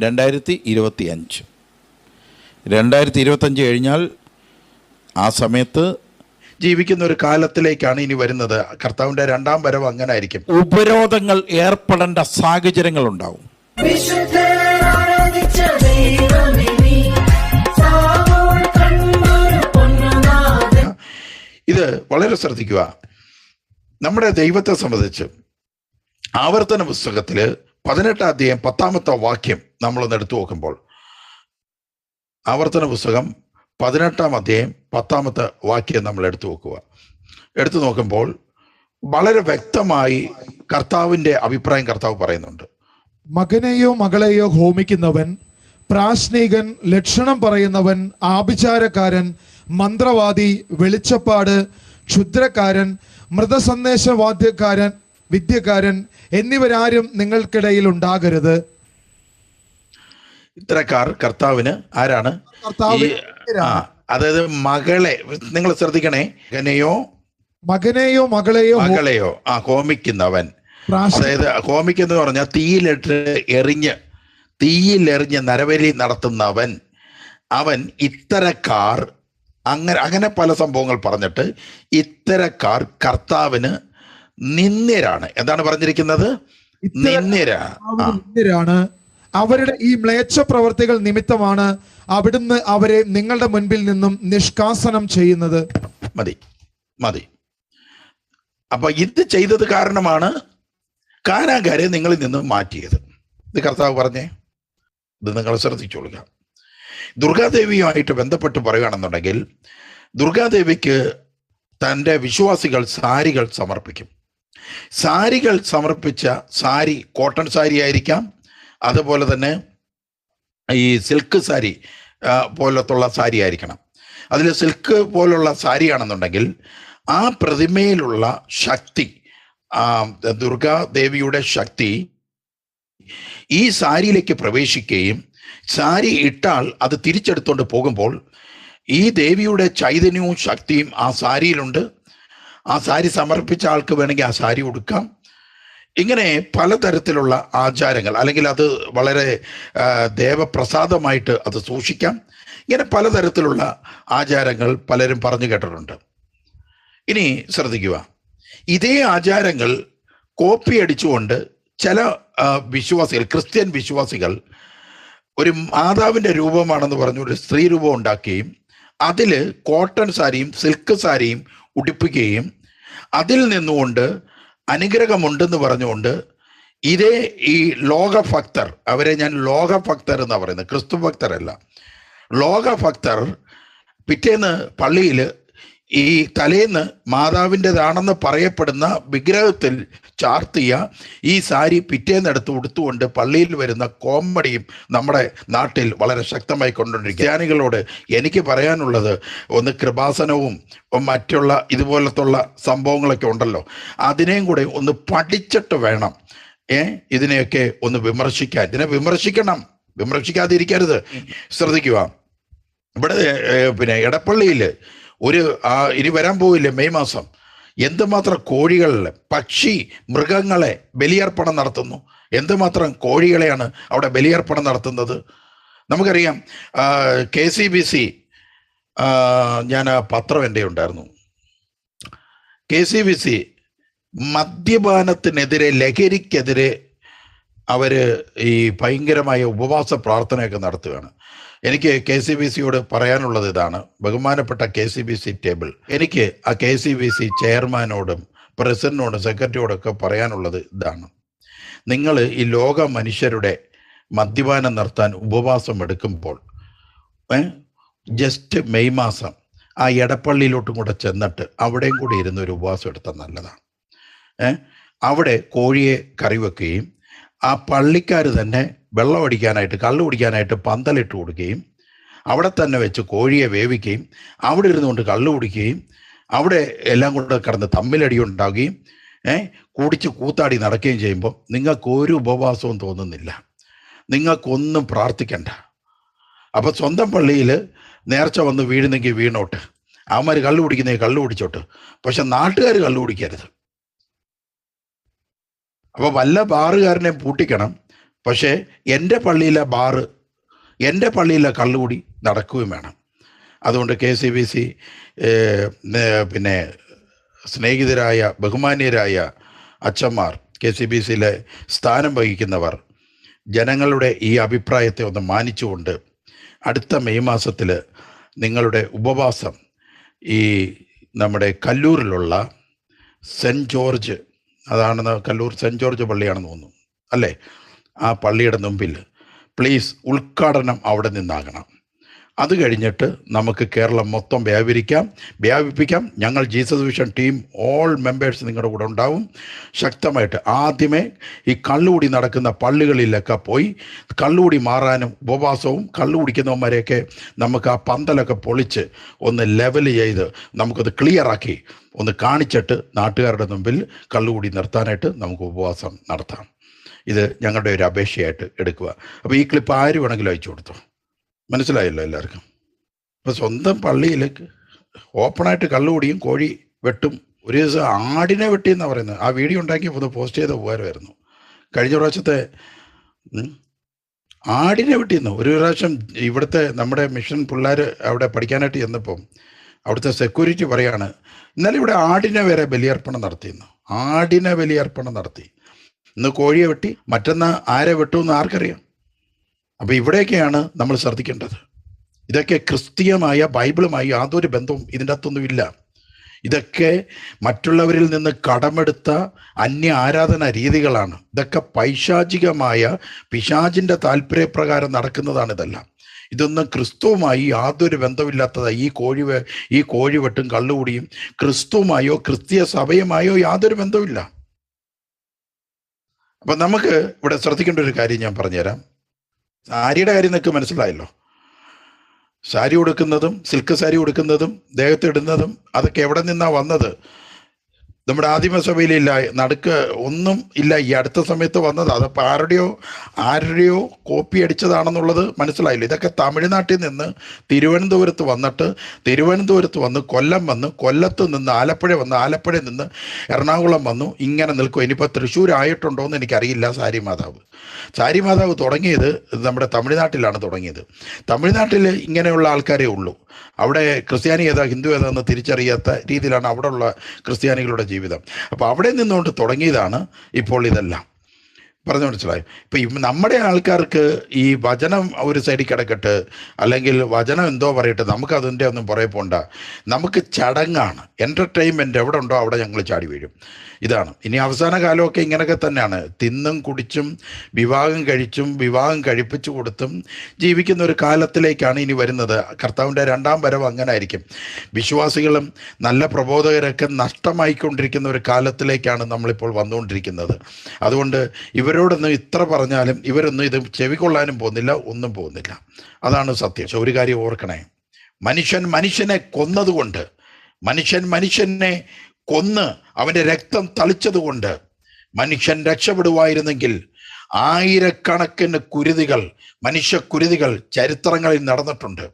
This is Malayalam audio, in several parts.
രണ്ടായിരത്തി ഇരുപത്തി അഞ്ച് രണ്ടായിരത്തി ഇരുപത്തഞ്ച് കഴിഞ്ഞാൽ ആ സമയത്ത് ജീവിക്കുന്ന ഒരു കാലത്തിലേക്കാണ് ഇനി വരുന്നത്. കർത്താവിന്റെ രണ്ടാം വരവ് അങ്ങനെ ആയിരിക്കും ഉപരോധങ്ങൾ ഏർപ്പെടേണ്ട സാഹചര്യങ്ങൾ ഉണ്ടാവും. ഇത് വളരെ ശ്രദ്ധിക്കുക. നമ്മുടെ ദൈവത്തെ സംബന്ധിച്ച് ആവർത്തന പുസ്തകത്തിൽ പതിനെട്ടാം അധ്യായം പത്താമത്തെ വാക്യം നമ്മളൊന്ന് എടുത്തു നോക്കുമ്പോൾ ആവർത്തന പുസ്തകം പതിനെട്ടാം അധ്യായം പത്താമത്തെ വാക്യം നമ്മൾ എടുത്തു നോക്കുക. എടുത്തു നോക്കുമ്പോൾ വളരെ വ്യക്തമായി കർത്താവിന്റെ അഭിപ്രായം കർത്താവ് പറയുന്നുണ്ട്. മകനെയോ മകളെയോ ഹോമിക്കുന്നവൻ പ്രാശ്നീകൻ ലക്ഷണം പറയുന്നവൻ ആഭിചാരക്കാരൻ മന്ത്രവാദി വെളിച്ചപ്പാട് ക്ഷുദ്രക്കാരൻ മൃതസന്ദേശവാദ്യക്കാരൻ വിദ്യക്കാരൻ എന്നിവരാരും നിങ്ങൾക്കിടയിൽ ഉണ്ടാകരുത്. ഇത്തരക്കാർ കർത്താവിന് ആരാണ്? അതായത് മകളെ നിങ്ങൾ ശ്രദ്ധിക്കണേ മകനെയോ മകനെയോ മകളെയോ മകളെയോ? ആ ഹോമിക്കുന്നവൻ. പ്രാശ്- അതായത് കോമിക്കെന്ന് പറഞ്ഞാൽ തീയിലിട്ട് എറിഞ്ഞ് തീയിലെറിഞ്ഞ് നരവലി നടത്തുന്നവൻ. അവൻ ഇത്തരക്കാർ അങ്ങനെ അങ്ങനെ പല സംഭവങ്ങൾ പറഞ്ഞിട്ട് ഇത്തരക്കാർ കർത്താവിന് നിന്ദ്യരാണ്. എന്താണ് പറഞ്ഞിരിക്കുന്നത്? നിന്ദ്യരാണ്. അവരുടെ ഈ മ്ലേച്ഛ പ്രവർത്തികൾ നിമിത്തമാണ് അവിടുന്ന് അവരെ നിങ്ങളുടെ മുൻപിൽ നിന്നും നിഷ്കാസനം ചെയ്യുന്നത്. മതി. മതി. അപ്പൊ ഇത് ചെയ്തത് കാരണമാണ് കാനാകാരെ നിങ്ങളിൽ നിന്ന് മാറ്റിയത്. ഇത് കർത്താവ് പറഞ്ഞേ? ഇത് നിങ്ങൾ ശ്രദ്ധിച്ചോളുക. ദുർഗാദേവിയുമായിട്ട് ബന്ധപ്പെട്ട് പറയുകയാണെന്നുണ്ടെങ്കിൽ ദുർഗാദേവിക്ക് തന്റെ വിശ്വാസികൾ സാരികൾ സമർപ്പിക്കും. സാരികൾ സമർപ്പിച്ച സാരി കോട്ടൺ സാരി ആയിരിക്കാം അതുപോലെ തന്നെ ഈ സിൽക്ക് സാരി പോലത്തുള്ള സാരി ആയിരിക്കണം. അതിൽ സിൽക്ക് പോലുള്ള സാരിയാണെന്നുണ്ടെങ്കിൽ ആ പ്രതിമയിലുള്ള ശക്തി ദുർഗാദേവിയുടെ ശക്തി ഈ സാരിയിലേക്ക് പ്രവേശിക്കുകയും സാരി ഇട്ടാൽ അത് തിരിച്ചെടുത്തുകൊണ്ട് പോകുമ്പോൾ ഈ ദേവിയുടെ ചൈതന്യവും ശക്തിയും ആ സാരിയിലുണ്ട് ആ സാരി സമർപ്പിച്ച ആൾക്ക് വേണമെങ്കിൽ ആ സാരി ഉടുക്കാം ഇങ്ങനെ പലതരത്തിലുള്ള ആചാരങ്ങൾ അല്ലെങ്കിൽ അത് വളരെ ദേവപ്രസാദമായിട്ട് അത് സൂക്ഷിക്കാം. ഇങ്ങനെ പലതരത്തിലുള്ള ആചാരങ്ങൾ പലരും പറഞ്ഞു കേട്ടിട്ടുണ്ട്. ഇനി ശ്രദ്ധിക്കുക. ഇതേ ആചാരങ്ങൾ കോപ്പി അടിച്ചുകൊണ്ട് ചില വിശ്വാസികൾ ക്രിസ്ത്യൻ വിശ്വാസികൾ ഒരു മാതാവിന്റെ രൂപമാണെന്ന് പറഞ്ഞു ഒരു സ്ത്രീ രൂപം ഉണ്ടാക്കുകയും അതിൽ കോട്ടൺ സാരിയും സിൽക്ക് സാരിയും ഉടിപ്പിക്കുകയും അതിൽ നിന്നുകൊണ്ട് അനുഗ്രഹമുണ്ടെന്ന് പറഞ്ഞുകൊണ്ട് ഇതേ ഈ ലോകഭക്തർ അവരെ ഞാൻ ലോകഭക്തർ എന്നാണ് പറയുന്നത് ക്രിസ്തു ഭക്തരല്ല ലോകഭക്തർ പിറ്റേന്ന് പള്ളിയിൽ ഈ തലേന്ന് മാതാവിന്റെതാണെന്ന് പറയപ്പെടുന്ന വിഗ്രഹത്തിൽ ചാർത്തിയ ഈ സാരി പിറ്റേന്നെടുത്ത് ഉടുത്തുകൊണ്ട് പള്ളിയിൽ വരുന്ന കോമഡിയും നമ്മുടെ നാട്ടിൽ വളരെ ശക്തമായി കൊണ്ടുവരും ക്രിസ്ത്യാനികളോട് എനിക്ക് പറയാനുള്ളത് ഒന്ന് കൃപാസനവും മറ്റുള്ള ഇതുപോലത്തുള്ള സംഭവങ്ങളൊക്കെ ഉണ്ടല്ലോ. അതിനെയും കൂടെ ഒന്ന് പഠിച്ചിട്ട് വേണം. ഏ? ഇതിനെയൊക്കെ ഒന്ന് വിമർശിക്കാൻ. ഇതിനെ വിമർശിക്കണം. വിമർശിക്കാതിരിക്കരുത്. ശ്രദ്ധിക്കുക. ഇവിടെ പിന്നെ എടപ്പള്ളിയിൽ ഒരു ഇനി വരാൻ പോവില്ലേ മെയ് മാസം. എന്തുമാത്രം കോഴികളിൽ പക്ഷി മൃഗങ്ങളെ ബലിയർപ്പണം നടത്തുന്നു? എന്തുമാത്രം കോഴികളെയാണ് അവിടെ ബലിയർപ്പണം നടത്തുന്നത്? നമുക്കറിയാം കെ സി ബി സി ഞാൻ ആ പത്രം എന്റെ ഉണ്ടായിരുന്നു. കെ സി ബി സി മദ്യപാനത്തിനെതിരെ ലഹരിക്കെതിരെ അവർ ഈ ഭയങ്കരമായ ഉപവാസ പ്രാർത്ഥനയൊക്കെ നടത്തുകയാണ്. എനിക്ക് കെ സി ബി സിയോട് പറയാനുള്ളത് ഇതാണ്. ബഹുമാനപ്പെട്ട K C B C table. എനിക്ക് ആ കെ സി ബി സി ചെയർമാനോടും പ്രസിഡന്റിനോടും സെക്രട്ടറിയോടൊക്കെ പറയാനുള്ളത് ഇതാണ്. നിങ്ങൾ ഈ ലോക മനുഷ്യരുടെ മദ്യപാനം നിർത്താൻ ഉപവാസം എടുക്കുമ്പോൾ ജസ്റ്റ് മെയ് മാസം ആ എടപ്പള്ളിയിലോട്ടും കൂടെ ചെന്നിട്ട് അവിടെയും കൂടി ഇരുന്ന് ഒരു ഉപവാസം എടുത്താൽ നല്ലതാണ്. അവിടെ കോഴിയെ കറി വെക്കുകയും ആ പള്ളിക്കാർ തന്നെ വെള്ളം അടിക്കാനായിട്ട് കള്ളു കുടിക്കാനായിട്ട് പന്തലിട്ട് കൊടുക്കുകയും അവിടെ തന്നെ വെച്ച് കോഴിയെ വേവിക്കുകയും അവിടെ ഇരുന്നുകൊണ്ട് കള്ളു കുടിക്കുകയും അവിടെ എല്ലാം കൂടെ കിടന്ന് തമ്മിലടി ഉണ്ടാവുകയും ഏ കുടിച്ച് കൂത്താടി നടക്കുകയും ചെയ്യുമ്പോൾ നിങ്ങൾക്ക് ഒരു ഉപവാസവും തോന്നുന്നില്ല. നിങ്ങൾക്കൊന്നും പ്രാർത്ഥിക്കണ്ട. അപ്പോൾ സ്വന്തം പള്ളിയിൽ നേർച്ച വന്ന് വീഴുന്നെങ്കിൽ വീണോട്ട്. അവന്മാർ കള്ളു കുടിക്കുന്നേ കള്ളു കുടിച്ചോട്ട്. പക്ഷെ നാട്ടുകാർ കള്ളു കുടിക്കരുത്. അപ്പൊ വല്ല ബാറുകാരനെ പൂട്ടിക്കണം പക്ഷേ എന്റെ പള്ളിയിലെ ബാറ് എന്റെ പള്ളിയിലെ കള്ളുകൂടി നടക്കുകയും വേണം. അതുകൊണ്ട് കെ സി ബി സി പിന്നെ സ്നേഹിതരായ ബഹുമാന്യരായ അച്ഛന്മാർ കെ സി ബി സിയിലെ സ്ഥാനം വഹിക്കുന്നവർ ജനങ്ങളുടെ ഈ അഭിപ്രായത്തെ ഒന്ന് മാനിച്ചുകൊണ്ട് അടുത്ത മെയ് മാസത്തിൽ നിങ്ങളുടെ ഉപവാസം ഈ നമ്മുടെ കല്ലൂരിലുള്ള സെന്റ് ജോർജ് അതാണെന്ന് കല്ലൂർ സെന്റ് ജോർജ് പള്ളിയാണെന്ന് തോന്നുന്നു. അല്ലേ? ആ പള്ളിയുടെ മുമ്പിൽ. പ്ലീസ് ഉദ്ഘാടനം അവിടെ നിന്നാകണം. അത് കഴിഞ്ഞിട്ട് നമുക്ക് കേരളം മൊത്തം വ്യാപരിക്കാം. വ്യാപിപ്പിക്കാം. ഞങ്ങൾ Jesus vision team all members നിങ്ങളുടെ കൂടെ ഉണ്ടാവും. ശക്തമായിട്ട് ആദ്യമേ ഈ കള്ളുകൂടി നടക്കുന്ന പള്ളികളിലൊക്കെ പോയി കള്ളുകൂടി മാറാനും ഉപവാസവും കള്ളു കുടിക്കുന്നവന്മാരെയൊക്കെ നമുക്ക് ആ പന്തലൊക്കെ പൊളിച്ച് ഒന്ന് ലെവൽ ചെയ്ത് നമുക്കത് ക്ലിയറാക്കി ഒന്ന് കാണിച്ചിട്ട് നാട്ടുകാരുടെ മുമ്പിൽ കള്ളുകൂടി നിർത്താനായിട്ട് നമുക്ക് ഉപവാസം നടത്താം. ഇത് ഞങ്ങളുടെ ഒരു അപേക്ഷയായിട്ട് എടുക്കുക. അപ്പോൾ ഈ ക്ലിപ്പ് ആര് വേണമെങ്കിലും അയച്ചു കൊടുത്തോ? മനസ്സിലായല്ലോ എല്ലാവർക്കും. അപ്പം സ്വന്തം പള്ളിയിലേക്ക് ഓപ്പണായിട്ട് കള്ളുകൂടിയും കോഴി വെട്ടും ഒരു ദിവസം ആടിനെ വെട്ടി എന്നാണ് പറയുന്നത്. ആ വീഡിയോ ഉണ്ടാക്കി ഒന്ന് പോസ്റ്റ് ചെയ്ത ഉപകാരമായിരുന്നു. കഴിഞ്ഞ പ്രാവശ്യത്തെ ആടിനെ വെട്ടിയെന്ന് ഒരു പ്രാവശ്യം ഇവിടുത്തെ നമ്മുടെ മിഷൻ പിള്ളേർ അവിടെ പഠിക്കാനായിട്ട് ചെന്നപ്പം അവിടുത്തെ സെക്യൂരിറ്റി പറയാണ് ഇന്നലെ ഇവിടെ ആടിനെ വരെ ബലിയർപ്പണം നടത്തിയെന്നു ആടിനെ ബലിയർപ്പണം നടത്തി. ഇന്ന് കോഴിയെ വെട്ടി മറ്റന്നാ ആരെ വെട്ടുമെന്ന് ആർക്കറിയാം? അപ്പൊ ഇവിടെയൊക്കെയാണ് നമ്മൾ ശ്രദ്ധിക്കേണ്ടത്. ഇതൊക്കെ ക്രിസ്തീയമായ ബൈബിളുമായി യാതൊരു ബന്ധവും ഇതിന്റെ അകത്തൊന്നുമില്ല ഇതൊക്കെ മറ്റുള്ളവരിൽ നിന്ന് കടമെടുത്ത അന്യ ആരാധന രീതികളാണ്. ഇതൊക്കെ പൈശാചികമായ പിശാചിന്റെ താല്പര്യപ്രകാരം നടക്കുന്നതാണ് ഇതെല്ലാം. ഇതൊന്നും ക്രിസ്തുവുമായി യാതൊരു ബന്ധമില്ലാത്തതാണ് ഈ കോഴി ഈ കോഴി വെട്ടും കള്ളുകൂടിയും ക്രിസ്തുവുമായോ ക്രിസ്തീയ സഭയുമായോ യാതൊരു ബന്ധവുമില്ല. അപ്പം നമുക്ക് ഇവിടെ ശ്രദ്ധിക്കേണ്ട ഒരു കാര്യം ഞാൻ പറഞ്ഞുതരാം. സാരിയുടെ കാര്യം നിങ്ങൾക്ക് മനസ്സിലായല്ലോ. സാരി ഉടുക്കുന്നതും സിൽക്ക് സാരി ഉടുക്കുന്നതും ദേഹത്തിടുന്നതും അതൊക്കെ എവിടെ നിന്നാണ് വന്നത്? നമ്മുടെ ആദിമസഭയിലില്ല നടുക്ക് ഒന്നും ഇല്ല. ഈ അടുത്ത സമയത്ത് വന്നത് അതപ്പോൾ ആരുടെയോ ആരുടെയോ കോപ്പി അടിച്ചതാണെന്നുള്ളത് മനസ്സിലായില്ല. ഇതൊക്കെ തമിഴ്നാട്ടിൽ നിന്ന് തിരുവനന്തപുരത്ത് വന്നിട്ട് തിരുവനന്തപുരത്ത് വന്ന് കൊല്ലം വന്ന് കൊല്ലത്ത് നിന്ന് ആലപ്പുഴ വന്ന് ആലപ്പുഴയിൽ നിന്ന് എറണാകുളം വന്നു. ഇങ്ങനെ നിൽക്കും. ഇനിയിപ്പോൾ തൃശ്ശൂർ ആയിട്ടുണ്ടോ എന്ന് എനിക്കറിയില്ല. സാരി മാതാവ്. സാരി മാതാവ് തുടങ്ങിയത് നമ്മുടെ തമിഴ്നാട്ടിലാണ് തുടങ്ങിയത്. തമിഴ്നാട്ടിൽ ഇങ്ങനെയുള്ള ആൾക്കാരേ ഉള്ളൂ. അവിടെ ക്രിസ്ത്യാനി ഏതാ ഹിന്ദു ഏതാന്ന് തിരിച്ചറിയാത്ത രീതിയിലാണ് അവിടെയുള്ള ക്രിസ്ത്യാനികളുടെ ജീവിതം. അപ്പോൾ അവിടെ നിന്നുകൊണ്ട് തുടങ്ങിയതാണ് ഇപ്പോൾ ഇതെല്ലാം. പറഞ്ഞു മനസ്സിലായി. ഇപ്പം നമ്മുടെ ആൾക്കാർക്ക് ഈ വചനം ഒരു സൈഡിൽ കിടക്കട്ട് അല്ലെങ്കിൽ വചനം എന്തോ പറയട്ടെ നമുക്ക് അതിന്റെ ഒന്നും പുറകെ പോണ്ട. നമുക്ക് ചടങ്ങാണ്. എന്റർടൈൻമെന്റ് എവിടെ ഉണ്ടോ അവിടെ ഞങ്ങൾ ചാടി വീഴും. ഇതാണ്. ഇനി അവസാന കാലമൊക്കെ ഇങ്ങനെയൊക്കെ തന്നെയാണ്. തിന്നും കുടിച്ചും വിവാഹം കഴിച്ചും വിവാഹം കഴിപ്പിച്ചു കൊടുത്തും ജീവിക്കുന്ന ഒരു കാലത്തിലേക്കാണ് ഇനി വരുന്നത്. കർത്താവിന്റെ രണ്ടാം വരവ് അങ്ങനെ ആയിരിക്കും വിശ്വാസികളും നല്ല പ്രബോധകരൊക്കെ നഷ്ടമായിക്കൊണ്ടിരിക്കുന്ന ഒരു കാലത്തിലേക്കാണ് നമ്മളിപ്പോൾ വന്നുകൊണ്ടിരിക്കുന്നത്. അതുകൊണ്ട് ഇവരോടൊന്നും ഇത്ര പറഞ്ഞാലും ഇവരൊന്നും ഇത് ചെവിക്കൊള്ളാനും പോകുന്നില്ല ഒന്നും പോകുന്നില്ല. അതാണ് സത്യം. പക്ഷെ ഒരു കാര്യം ഓർക്കണേ. മനുഷ്യൻ മനുഷ്യനെ കൊന്നതുകൊണ്ട് മനുഷ്യൻ മനുഷ്യനെ കൊന്ന് അവന്റെ രക്തം തളിച്ചതുകൊണ്ട് മനുഷ്യൻ രക്ഷപ്പെടുവായിരുന്നെങ്കിൽ ആയിരക്കണക്കിന് കുരുതികൾ മനുഷ്യ കുരുതികൾ ചരിത്രങ്ങളിൽ നടന്നിട്ടുണ്ട്.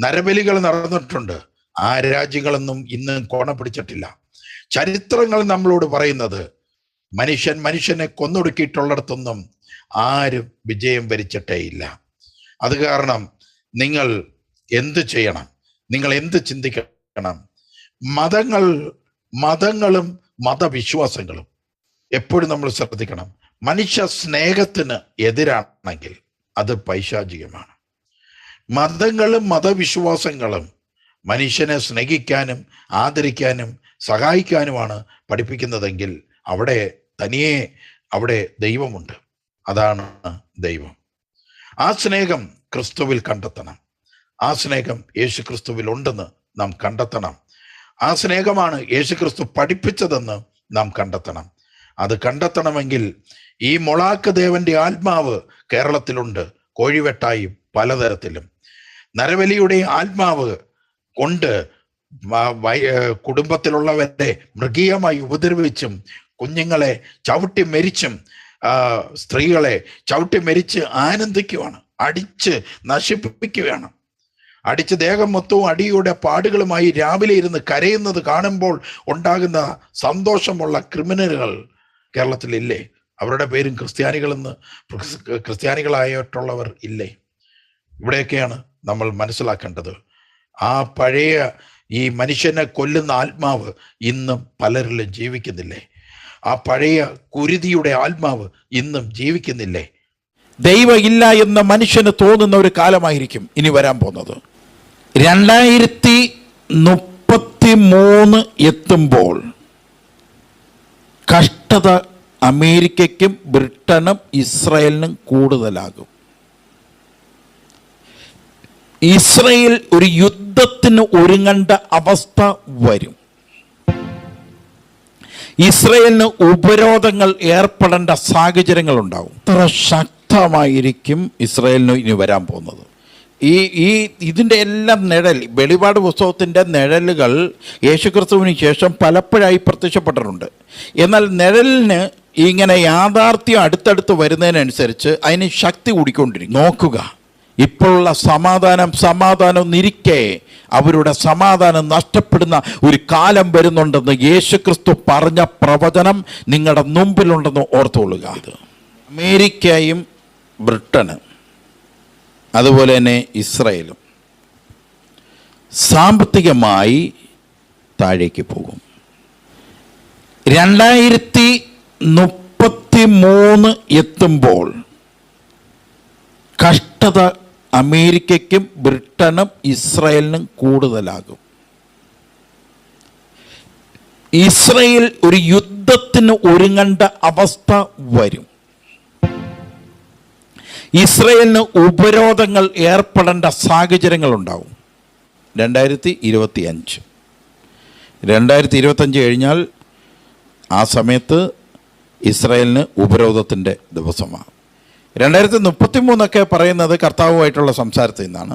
നരബലികൾ നടന്നിട്ടുണ്ട്. ആ രാജ്യങ്ങളൊന്നും ഇന്ന് കോണ പിടിച്ചിട്ടില്ല ചരിത്രങ്ങൾ നമ്മളോട് പറയുന്നത് മനുഷ്യൻ മനുഷ്യനെ കൊന്നൊടുക്കിയിട്ടുള്ളിടത്തൊന്നും ആരും വിജയം വരിച്ചിട്ടേ ഇല്ല അത് കാരണം നിങ്ങൾ എന്ത് ചെയ്യണം? നിങ്ങൾ എന്ത് ചിന്തിക്കണം? മതങ്ങൾ മതങ്ങളും മതവിശ്വാസങ്ങളും എപ്പോഴും നമ്മൾ ശ്രദ്ധിക്കണം. മനുഷ്യ സ്നേഹത്തിന് എതിരാണെങ്കിൽ അത് പൈശാചികമാണ്. മതങ്ങളും മതവിശ്വാസങ്ങളും മനുഷ്യനെ സ്നേഹിക്കാനും ആദരിക്കാനും സഹായിക്കാനുമാണ് പഠിപ്പിക്കുന്നതെങ്കിൽ അവിടെ തനിയെ അവിടെ ദൈവമുണ്ട്. അതാണ് ദൈവം. ആ സ്നേഹം ക്രിസ്തുവിൽ കണ്ടെത്തണം. ആ സ്നേഹം യേശു ക്രിസ്തുവിൽ ഉണ്ടെന്ന് നാം കണ്ടെത്തണം. ആ സ്നേഹമാണ് യേശു ക്രിസ്തു പഠിപ്പിച്ചതെന്ന് നാം കണ്ടെത്തണം. അത് കണ്ടെത്തണമെങ്കിൽ ഈ മൊളാക്ക് ദേവന്റെ ആത്മാവ് കേരളത്തിലുണ്ട്. കോഴിവെട്ടായി പലതരത്തിലും. നരവലിയുടെ ആത്മാവ് കൊണ്ട് കുടുംബത്തിലുള്ളവരെ മൃഗീയമായി ഉപദ്രവിച്ചും കുഞ്ഞുങ്ങളെ ചവിട്ടി മരിച്ചും സ്ത്രീകളെ ചവിട്ടി മരിച്ച് ആനന്ദിക്കുവാണ് അടിച്ച് നശിപ്പിക്കുകയാണ്. അടിച്ച് ദേഹം മൊത്തവും അടിയുടെ പാടുകളുമായി രാവിലെ ഇരുന്ന് കരയുന്നത് കാണുമ്പോൾ ഉണ്ടാകുന്ന സന്തോഷമുള്ള ക്രിമിനലുകൾ കേരളത്തിലില്ലേ അവരുടെ പേരും ക്രിസ്ത്യാനികളെന്ന് ക്രിസ്- ക്രിസ്ത്യാനികളായിട്ടുള്ളവർ ഇല്ലേ? ഇവിടെയൊക്കെയാണ് നമ്മൾ മനസ്സിലാക്കേണ്ടത്. ആ പഴയ ഈ മനുഷ്യനെ കൊല്ലുന്ന ആത്മാവ് ഇന്നും പലരിലും ജീവിക്കുന്നില്ലേ? ആ പഴയ കുരുതിയുടെ ആത്മാവ് ഇന്നും ജീവിക്കുന്നില്ലേ? ദൈവം ഇല്ല എന്ന് മനുഷ്യന് തോന്നുന്ന ഒരു കാലമായിരിക്കും ഇനി വരാൻ പോകുന്നത്. രണ്ടായിരത്തി മുപ്പത്തി മൂന്ന് എത്തുമ്പോൾ കഷ്ടത അമേരിക്കയ്ക്കും ബ്രിട്ടനും ഇസ്രയേലിനും കൂടുതലാകും. ഇസ്രയേൽ ഒരു യുദ്ധത്തിന് ഒരുങ്ങേണ്ട അവസ്ഥ വരും. ഇസ്രയേലിന് ഉപരോധങ്ങൾ ഏർപ്പെടേണ്ട സാഹചര്യങ്ങൾ ഉണ്ടാവും അത്ര ശക്തമായിരിക്കും ഇസ്രയേലിന് ഇനി വരാൻ പോകുന്നത്? ഈ ഈ ഇതിന്റെ എല്ലാം നിഴൽ വെളിപാട് പുസ്തകത്തിന്റെ നിഴലുകൾ യേശുക്രിസ്തുവിന് ശേഷം പലപ്പോഴായി പ്രത്യക്ഷപ്പെട്ടിട്ടുണ്ട്. എന്നാൽ നിഴലിന് ഇങ്ങനെ യാഥാർത്ഥ്യം അടുത്തടുത്ത് വരുന്നതിനനുസരിച്ച് അതിന് ശക്തി കൂടിക്കൊണ്ടിരിക്കും. നോക്കുക. ഇപ്പോഴുള്ള സമാധാനം സമാധാനം നിരിക്കെ. അവരുടെ സമാധാനം നഷ്ടപ്പെടുന്ന ഒരു കാലം വരുന്നുണ്ടെന്ന് യേശുക്രിസ്തു പറഞ്ഞ പ്രവചനം നിങ്ങളുടെ മുമ്പിലുണ്ടെന്ന് ഓർത്തുകൊള്ളുക. അമേരിക്കയും ബ്രിട്ടനും അതുപോലെ തന്നെ ഇസ്രയേലും സാമ്പത്തികമായി താഴേക്ക് പോകും. രണ്ടായിരത്തി മുപ്പത്തി മൂന്ന് എത്തുമ്പോൾ കഷ്ടത അമേരിക്കയ്ക്കും ബ്രിട്ടനും ഇസ്രായേലിനും കൂടുതലാകും. ഇസ്രയേൽ ഒരു യുദ്ധത്തിന് ഒരുങ്ങേണ്ട അവസ്ഥ വരും. ഇസ്രയേലിന് ഉപരോധങ്ങൾ ഏർപ്പെടേണ്ട സാഹചര്യങ്ങൾ ഉണ്ടാവും രണ്ടായിരത്തി ഇരുപത്തി അഞ്ച് രണ്ടായിരത്തി ഇരുപത്തഞ്ച് കഴിഞ്ഞാൽ ആ സമയത്ത് ഇസ്രയേലിന് ഉപരോധത്തിന്റെ ദിവസമാണ്. രണ്ടായിരത്തി മുപ്പത്തി മൂന്നൊക്കെ പറയുന്നത് കർത്താവുമായിട്ടുള്ള സംസാരത്തിൽ നിന്നാണ്.